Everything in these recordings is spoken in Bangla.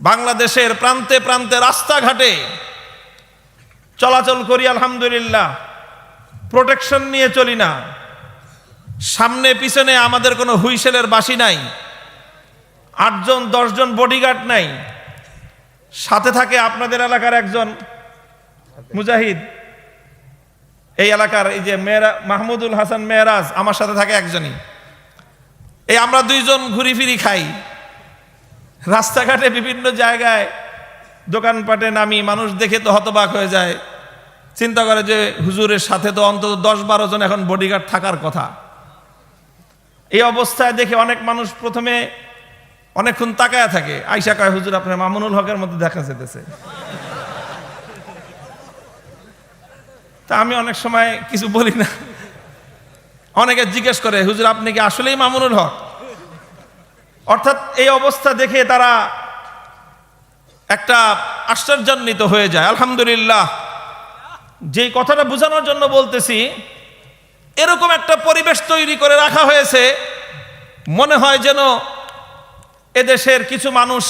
বাংলাদেশের প্রান্তে প্রান্তে রাস্তাঘাটে চলাচল করি, আলহামদুলিল্লাহ। প্রোটেকশন নিয়ে চলি না। সামনে পিছনে আমাদের কোনো হুইসেলের বাসি নাই। আটজন, দশজন বডিগার্ড নাই। সাথে থাকে আপনাদের এলাকার একজন মুজাহিদ। এই এলাকার এই যে মেয়েরা, মাহমুদুল হাসান মেহরাজ আমার সাথে থাকে একজনই। এই আমরা দুইজন ঘুরি ফিরি খাই। রাস্তাঘাটে বিভিন্ন জায়গায় দোকানপাটে নামি মানুষ দেখে তো হতবাক হয়ে যায়। চিন্তা করে যে হুজুরের সাথে তো অন্তত দশ বারো জন এখন বডিগার্ড থাকার কথা। এই অবস্থায় দেখে অনেক মানুষ প্রথমে অনেকক্ষণ তাকায়া থাকে। আইসা কয়, হুজুর, আপনার মামুনুল হকের মধ্যে দেখা যেতেছে। তা আমি অনেক সময় কিছু বলি না। অনেকে জিজ্ঞেস করে, হুজুর, আপনি কি আসলেই মামুনুল হক? অর্থাৎ এই অবস্থা দেখে তারা একটা আশ্চর্যান্বিত হয়ে যায়। আলহামদুলিল্লাহ। যে কথাটা বোঝানোর জন্য বলতেছি, এরকম একটা পরিবেশ তৈরি করে রাখা হয়েছে, মনে হয় যেন এদেশের কিছু মানুষ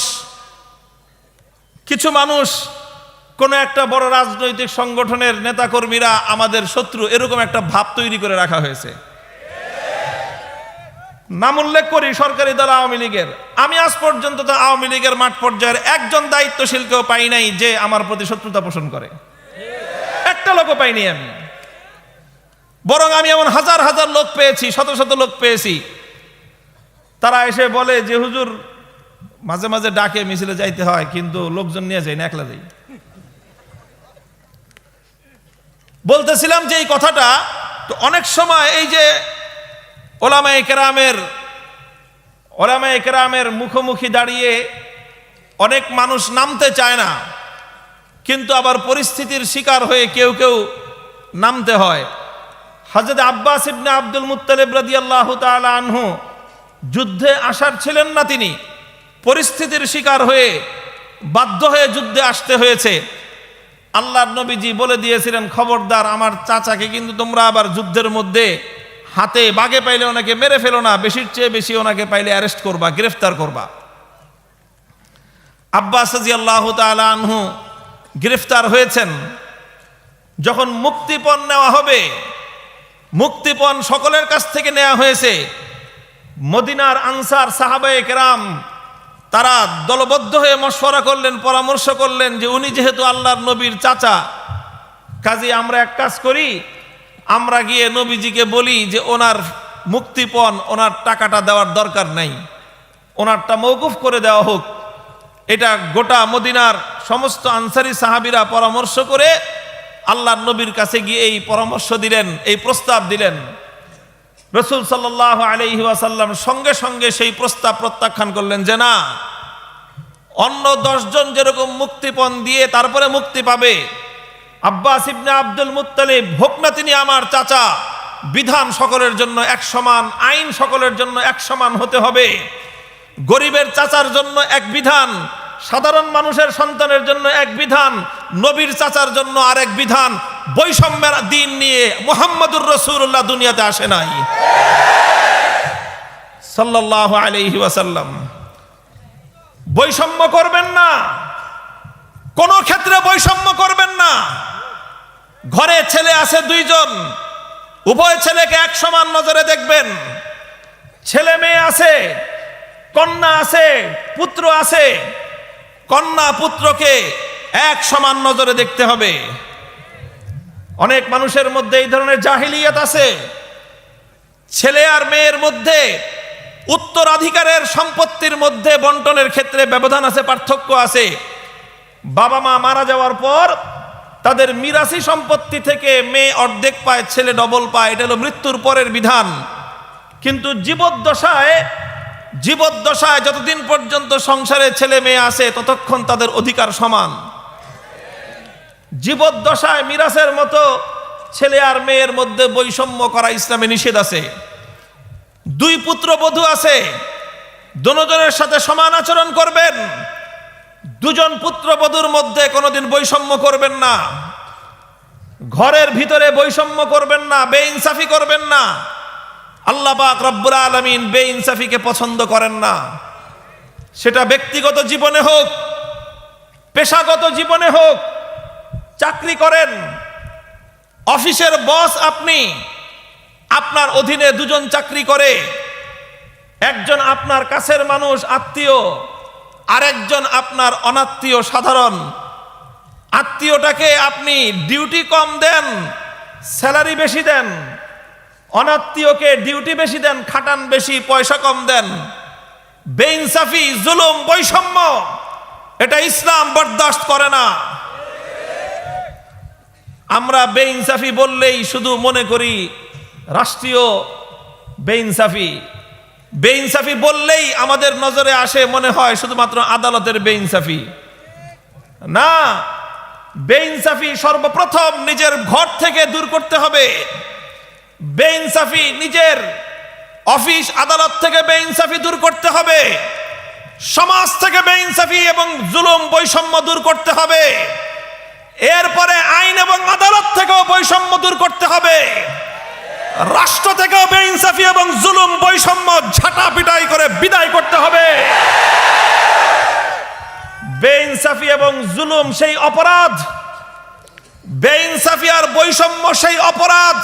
কিছু মানুষ, কোনো একটা বড় রাজনৈতিক সংগঠনের নেতাকর্মীরা আমাদের শত্রু, এরকম একটা ভাব তৈরি করে রাখা হয়েছে। নাম উল্লেখ করি সরকারি দল আওয়ামী লীগের। আমি আজ পর্যন্ত তো আওয়ামী লীগের মাঠ পর্যায়ের একজন দায়িত্বশীলকেও পাই নাই যে আমার প্রতি শত্রুতা পোষণ করে। একটা লোকও পাইনি আমি। বরং আমি এমন হাজার হাজার লোক পেয়েছি, শত শত লোক পেয়েছি। তারা এসে বলে যে, হুজুর, মাঝে মাঝে ডাকে মিছিলে যাইতে হয়, কিন্তু লোকজন নিয়ে যাই না, একলা যাই। বলতেছিলাম যে এই কথাটা, তো অনেক সময় এই যে ওলামা একরামের ওলামা একরামের মুখোমুখি দাঁড়িয়ে অনেক মানুষ নামতে চায় না, কিন্তু আবার পরিস্থিতির শিকার হয়ে কেউ কেউ নামতে হয়। হজরত আব্বাস ইবনে আব্দুল মুত্তালিব রাদিয়াল্লাহু তাআলা আনহু যুদ্ধে আসার ছিলেন না তিনি, পরিস্থিতির শিকার হয়ে বাধ্য হয়ে যুদ্ধে আসতে হয়েছে। আল্লাহর নবীজি বলে দিয়েছিলেন, খবরদার, আমার চাচাকে কিন্তু তোমরা আবার যুদ্ধের মধ্যে হাতে বাগে পাইলে ওনাকে মেরে ফেলো না, বেশির চেয়ে বেশি ওনাকে পাইলে অ্যারেস্ট করবা, গ্রেফতার করবা। আব্বাস আল্লাহ আনহু গ্রেফতার হয়েছেন। যখন মুক্তিপণ নেওয়া হবে, মুক্তিপণ সকলের কাছ থেকে নেওয়া হয়েছে। মদিনার আনসার সাহাবায়ে কেরাম তারা দলবদ্ধ হয়ে মশওয়ারা করলেন, পরামর্শ করলেন যে উনি যেহেতু আল্লাহর নবীর চাচা কাজে আমরা এক কাজ করি আমরা গিয়ে নবীজিকে বলি যে ওনার মুক্তিপণ, ওনার টাকাটা দেওয়ার দরকার নাই। ওনারটা মৌকুফ করে দেওয়া হোক। এটা গোটা মদিনার সমস্ত আনসারি সাহাবিরা পরামর্শ করে আল্লাহর নবীর কাছে গিয়ে এই পরামর্শ দিলেন, এই প্রস্তাব দিলেন। রসুল সাল্লাহ আলহি ওয়াসাল্লাম সঙ্গে সঙ্গে সেই প্রস্তাব প্রত্যাখ্যান করলেন যে না, অন্য দশজন যেরকম মুক্তিপণ দিয়ে তারপরে মুক্তি পাবে আব্বাস ইবনে আব্দুল মুত্তালিব, হোক না তিনি আমার চাচা, বিধান সকলের জন্য এক সমান, আইন সকলের জন্য এক সমান হতে হবে। গরিবের চাচার জন্য এক বিধান, সাধারণ মানুষের সন্তানের জন্য এক বিধান, নবীর চাচার জন্য আরেক বিধান, বৈষম্যের দিন নিয়ে মোহাম্মদুর রসুল্লাহ দুনিয়াতে আসে নাই। সাল্লাহ আলহি ওয়াসাল্লাম। বৈষম্য করবেন না, কোন ক্ষেত্রে বৈষম্য করবেন না। ঘরে ছেলে আছে দুইজন, উভয় ছেলেকে এক সমান নজরে দেখবেন। ছেলে মেয়ে আছে, কন্যা আছে, পুত্র আছে, কন্যা পুত্রকে এক সমান নজরে দেখতে হবে। অনেক মানুষের মধ্যে এই ধরনের জাহিলিয়াত আছে। ছেলে আর মেয়ের মধ্যে উত্তরাধিকারের সম্পত্তির মধ্যে বন্টনের ক্ষেত্রে ব্যবধান আছে, পার্থক্য আছে। বাবা মা মারা যাওয়ার পর তাদের মিরাসি সম্পত্তি থেকে মেয়ে অর্ধেক পায়, ছেলে ডবল পায়, এটা হলো মৃত্যুর পরের বিধান। কিন্তু জীবদ্দশায় জীবদ্দশায় যতদিন পর্যন্ত সংসারে ছেলে মেয়ে আসে ততক্ষণ তাদের অধিকার সমান। জীবদ্দশায় মিরাসের মতো ছেলে আর মেয়ের মধ্যে বৈষম্য করা ইসলামে নিষেধ আছে। দুই পুত্র বধূ আছে, দুজনের সাথে সমান আচরণ করবেন। দুজন পুত্রবধূর মধ্যে কোনোদিন বৈষম্য করবেন না। ঘরের ভিতরে বৈষম্য করবেন না, বেইনসাফি করবেন না। আল্লাহ পাক রব্বুল আলমিন বেইনসাফিকে পছন্দ করেন না। সেটা ব্যক্তিগত জীবনে হোক, পেশাগত জীবনে হোক, চাকরি করেন, অফিসের বস আপনি, আপনার অধীনে দুজন চাকরি করে, একজন আপনার কাছের মানুষ, আত্মীয় আরেকজন আপনার অনাত্মীয় সাধারণ। আত্মীয়টাকে আপনি ডিউটি কম দেন, স্যালারি বেশি দেন, অনাত্মীয়কে ডিউটি বেশি দেন, খাটান বেশি, পয়সা কম দেন। বেইনসাফি, জুলুম, বৈষম্য, এটা ইসলাম বরদাস্ত করে না। আমরা বেইনসাফি বললেই শুধু মনে করি, রাষ্ট্রীয় বেইনসাফি। বেইনসাফি বললেই আমাদের নজরে আসে, মনে হয় শুধুমাত্র আদালতের বেইনসাফি। না, বেইনসাফি সর্বপ্রথম নিজের ঘর থেকে দূর করতে হবে। বেইনসাফি নিজের অফিস, আদালত থেকে বেইনসাফি দূর করতে হবে। সমাজ থেকে বেইনসাফি এবং জুলুম বৈষম্য দূর করতে হবে। এরপরে আইন এবং আদালত থেকেও বৈষম্য দূর করতে হবে। রাষ্ট্র থেকেও বেইনসাফি এবং জুলুম বৈষম্য ঝাঁটা পিটাই করে বিদায় করতে হবে। বেইনসাফি এবং জুলুম সেই অপরাধ, বেইনসাফি আর বৈষম্য সেই অপরাধ,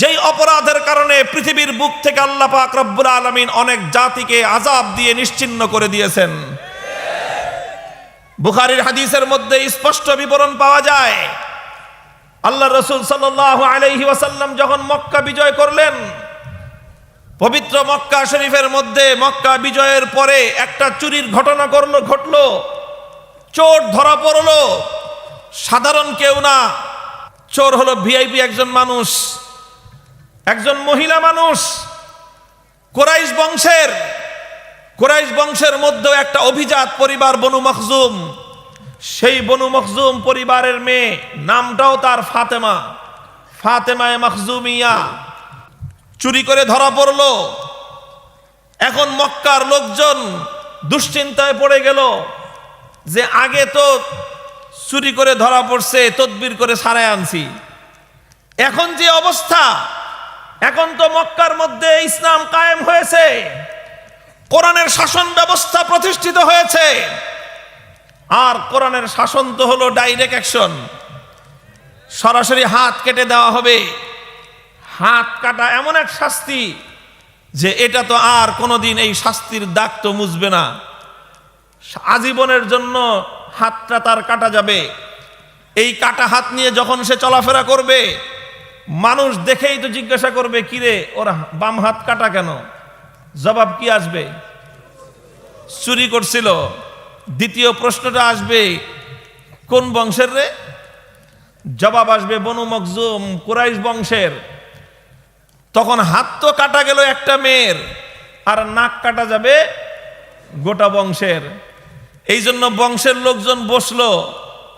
যেই অপরাধের কারণে পৃথিবীর বুক থেকে আল্লাহ পাক রব্বুল আলমিন অনেক জাতিকে আজাব দিয়ে নিশ্চিন্ন করে দিয়েছেন। বুখারীর হাদিসের মধ্যে স্পষ্ট বিবরণ পাওয়া যায় আল্লাহ রসুল সাল্লাহ আলাইহি ওয়াসাল্লাম যখন মক্কা বিজয় করলেন, পবিত্র মক্কা শরীফের মধ্যে মক্কা বিজয়ের পরে একটা চুরির ঘটনা করল, ঘটলো। চোর ধরা পড়ল। সাধারণ কেউ না। চোর হলো ভিআইপি একজন মানুষ। একজন মহিলা মানুষ। কোরাইশ বংশের। কোরাইশ বংশের মধ্যেও একটা অভিজাত পরিবার বনু মখজুম। সেই বনু মখজুম পরিবারের মেয়ে, নামটাও তার ফাতেমা। ফাতেমায় মখজুমিয়া। চুরি করে ধরা পড়ল। এখন মক্কার লোকজন দুশ্চিন্তায় পড়ে গেল যে আগে তো চুরি করে ধরা পড়ছে, তদবির করে সারায় আনছি। এখন যে অবস্থা, এখন তো মক্কার মধ্যে ইসলাম কায়েম হয়েছে। কোরআনের শাসন ব্যবস্থা প্রতিষ্ঠিত হয়েছে। আর কোরআনের শাসন তো হলো ডাইরেক্ট অ্যাকশন সরাসরি হাত কেটে দেওয়া হবে। হাত কাটা এমন এক শাস্তি যে এটা তো আর কোনোদিন এই শাস্তির দাগ তো মুছবে না। আজীবনের জন্য হাতটা তার কাটা যাবে। এই কাটা হাত নিয়ে যখন সে চলাফেরা করবে, মানুষ দেখেই তো জিজ্ঞাসা করবে, কিরে, ওর বাম হাত কাটা কেন? জবাব কি আসবে? চুরি করছিল। দ্বিতীয় প্রশ্নটা আসবে, কোন বংশের রে? জবাব আসবে বনু মকজুম, কুরাইশ বংশের। তখন হাত তো কাটা গেল একটা মেয়ের, আর নাক কাটা যাবে গোটা বংশের। এই জন্য বংশের লোকজন বসল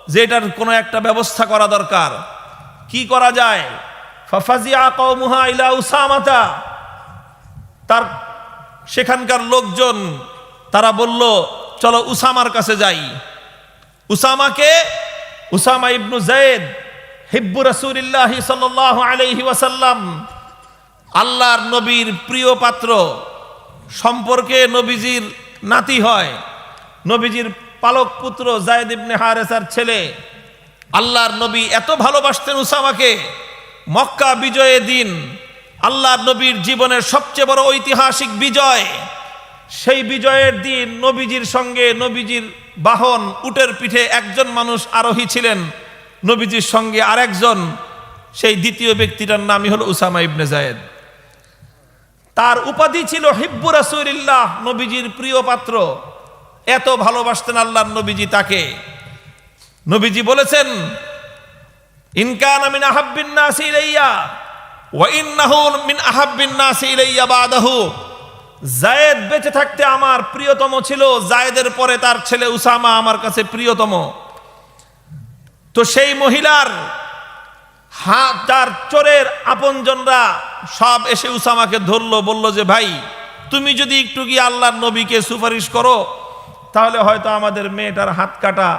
যে এটার কোনো একটা ব্যবস্থা করা দরকার। কি করা যায়? ফাফাজিয়া ইলা তার সেখানকার লোকজন, তারা বলল চলো উসামার কাছে যাই। উসামাকে উসামা ইবনু জায়েদ হিব্বু রাসূলিল্লাহ সাল্লাল্লাহু আলাইহি ওয়াসাল্লাম, আল্লাহর নবীর প্রিয় পাত্র সম্পর্কে নবীজির নাতি হয়। নবীজির পালক পুত্র জায়েদ ইবনে হারেসার ছেলে। আল্লাহর নবী এত ভালোবাসতেন উসামাকে। মক্কা বিজয়ের দিন আল্লাহর নবীর জীবনের সবচেয়ে বড় ঐতিহাসিক বিজয় সেই বিজয়ের দিন নবীজির সঙ্গে নবীজির বাহন, উটের পিঠে একজন মানুষ আরোহী ছিলেন। নবীজির সঙ্গে আরেকজন, সেই দ্বিতীয় ব্যক্তিটার নামই হলো উসামা ইবনে জায়েদ তার উপাধি ছিল হিব্বু রাসূলিল্লাহ, নবীজির প্রিয় পাত্র। এত ভালোবাসতেন আল্লাহ নবীজি তাকে। নবীজি বলেছেন ইনকান আমিন আহাব্বিন নাসি ইলাইয়া মিন আহাব্বিন নাসি বাদাহু। জায়েদ বেঁচে থাকতে আমার প্রিয়তম ছিল, জায়েদের পরে তার ছেলে উসামা আমার কাছে প্রিয়তম। তো সেই মহিলার হাত, তার চোরের আপনজনরা সব এসে উসামাকে ধরলো, বলল যে, ভাই, তুমি যদি একটু গিয়ে আল্লাহর নবীকে সুপারিশ করো, তাহলে হয়তো আমাদের মেয়েটার হাত কাটা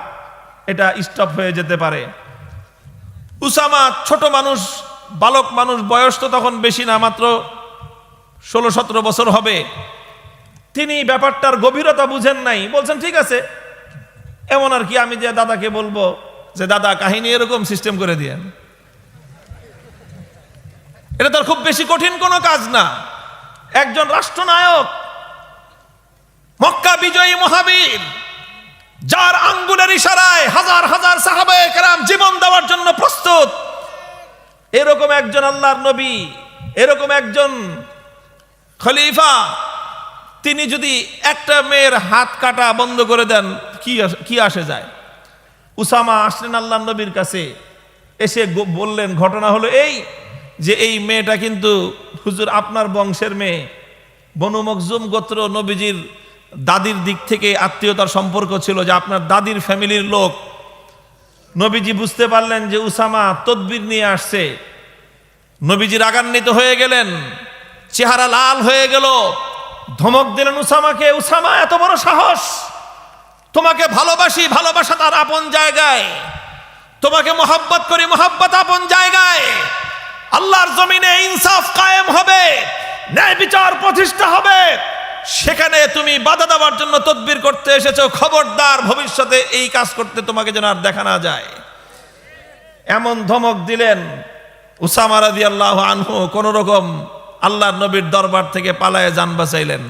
এটা স্টপ হয়ে যেতে পারে। উসামা ছোট মানুষ, বালক মানুষ, বয়স তো তখন বেশি না, মাত্র ষোলো, সতেরো বছর হবে। তিনি ব্যাপারটার গভীরতা বুঝেন নাই। বলছেন, ঠিক আছে। এমন আর কি, আমি যে দাদাকে বলব যে, দাদা, কাহিনী এরকম সিস্টেম করে দিয়েন। এটা তার খুব বেশি কঠিন কোনো কাজ না। একজন রাষ্ট্রনায়ক, মক্কা বিজয়ী মহাবীর, যার আঙ্গুলের ইশারায় হাজার হাজার সাহাবায়ে কেরাম জীবন দেওয়ার জন্য প্রস্তুত। এরকম একজন আল্লাহর নবী, এরকম একজন খলিফা, তিনি যদি একটা মেয়ের হাত কাটা বন্ধ করে দেন, কি কি আসে যায়? উসামা আসলেন আল্লাহ নবীর কাছে, এসে বললেন, ঘটনা হলো এই যে এই মেয়েটা কিন্তু হুজুর আপনার বংশের মেয়ে। বনু মখজুম গোত্র নবীজির দাদির দিক থেকে আত্মীয়তার সম্পর্ক ছিল যে আপনার দাদির ফ্যামিলির লোক। নবীজি বুঝতে পারলেন যে উসামা তদবির নিয়ে আসছে। নবীজি রাগান্বিত হয়ে গেলেন। চেহারা লাল হয়ে গেল। ধমক দিলেন উসামাকে, উসামা, এত বড় সাহস! তোমাকে ভালোবাসি, ভালোবাসা তার আপন জায়গায়। তোমাকে মোহাব্বত করি, মোহাব্বত আপন জায়গায়। আল্লাহর জমিনে ইনসাফ কায়েম হবে, ন্যায় বিচার প্রতিষ্ঠা হবে। সেখানে তুমি বাধা দেওয়ার জন্য তদবির করতে এসেছ। খবরদার, ভবিষ্যতে এই কাজ করতে তোমাকে যেন আর দেখা না যায়। এমন ধমক দিলেন উসামা রাদি আল্লাহ আনহু কোন রকম আল্লাহর নবীর দরবার থেকে পালায় যান বাঁচাইলেন।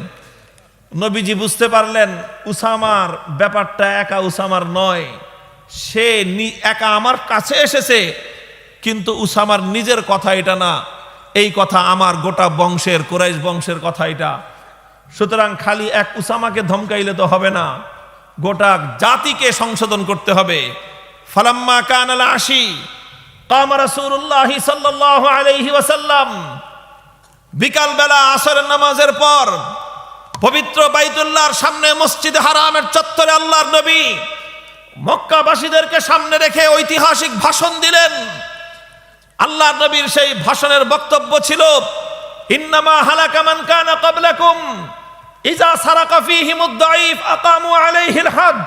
নবীজি বুঝতে পারলেন, উসামার ব্যাপারটা একা উসামার নয়। সে একা আমার কাছে এসেছে, কিন্তু উসামার নিজের কথা এটা না। এই কথা আমার গোটা বংশের, কোরাইশ বংশের কথা এটা। সুতরাং খালি এক উসামাকে ধমকাইলে তো হবে না, গোটা জাতিকে সংশোধন করতে হবে। ফালাম্মা কানাল আশি, কাম রাসূলুল্লাহ সাল্লাল্লাহু আলাইহি ওয়াসাল্লাম বিকাল বেলা আসরের নামাজের পর পবিত্র বাইতুল্লাহর সামনে মসজিদ হারামের চত্বরে আল্লাহর নবী মক্কাবাসীদেরকে সামনে রেখে ঐতিহাসিক ভাষণ দিলেন। আল্লাহর নবীর সেই ভাষণের বক্তব্য ছিল, ইন্নামা হালাকা মান কানা ক্বাবলাকুম ইজা সারাকা ফীহিমুদ দাঈফ আকামু আলাইহিল হাদ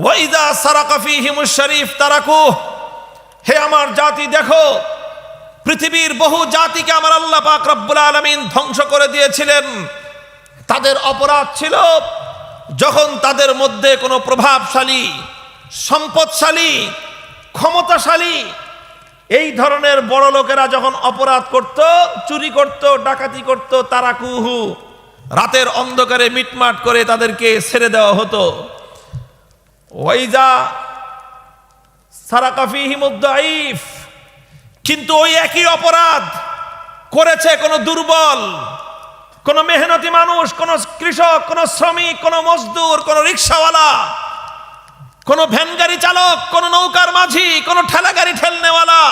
ওয়া ইজা সারাকা ফীহিমুশ শরীফ তারাকুহ। হে আমার জাতি, দেখো পৃথিবীর বহু জাতিকে আমার আল্লাহ পাক রব্বুল আলামিন ধ্বংস করে দিয়েছিলেন। তাদের অপরাধ ছিল যখন তাদের মধ্যে কোনো প্রভাবশালী, সম্পদশালী, ক্ষমতাশালী, এই ধরনের বড় লোকেরা যখন অপরাধ করত, চুরি করত, ডাকাতি করত, তারা কুহু। রাতের অন্ধকারে মিটমাট করে তাদেরকে ছেড়ে দেওয়া হতো। ওইজা সারাকাফিহিমুদ্দাইফ কিন্তু ওই একই অপরাধ করেছে কোনো দুর্বল, কোন মেহনতি মানুষ, কোন কৃষক, কোন শ্রমিক, কোন মজদুর, কোন রিক্সাওয়ালা, কোন ভ্যান গাড়ি চালক, কোন নৌকার মাঝি, কোন ঠেলা গাড়ি ঠেলনেওয়ালা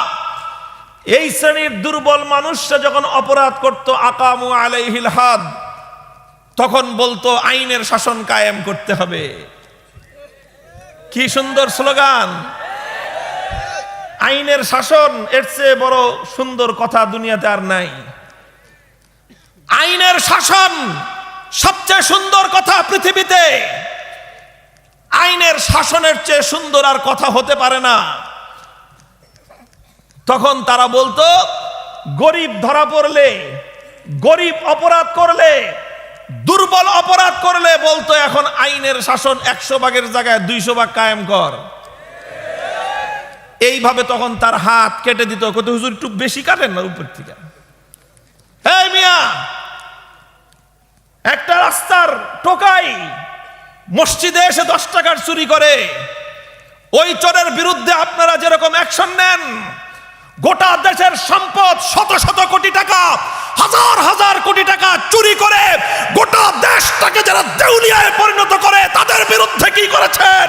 এই শ্রেণির দুর্বল মানুষরা যখন অপরাধ করত, আকামু আলাইহিল হাদ, তখন বলতো, আইনের শাসন কায়েম করতে হবে। কি সুন্দর স্লোগান। আইনের শাসন এর চেয়ে বড় সুন্দর কথা দুনিয়াতে আর নাই। আইনের শাসন সবচেয়ে সুন্দর কথা পৃথিবীতে। আইনের শাসনের চেয়ে সুন্দর আর কথা হতে পারে না। তখন তারা বলতো, গরিব ধরা পড়লে, গরিব অপরাধ করলে, দুর্বল অপরাধ করলে বলতো, এখন আইনের শাসন একশো ভাগের জায়গায় দুইশো ভাগ কায়েম কর। এইভাবে তখন তার হাত কেটে দিত। কত হুজুর, একটু বেশি কাটেন না উপর থেকে। এই মিয়া, একটা রাস্তার টোকাই মসজিদে এসে দশ টাকার চুরি করে। ওই চোরের বিরুদ্ধে আপনারা যেরকম অ্যাকশন নেন, গোটা দেশের সম্পদ শত শত কোটি টাকা, হাজার হাজার কোটি টাকা চুরি করে গোটা দেশটাকে যারা দেউলিয়ায় পরিণত করে, তাদের বিরুদ্ধে কি করেছেন?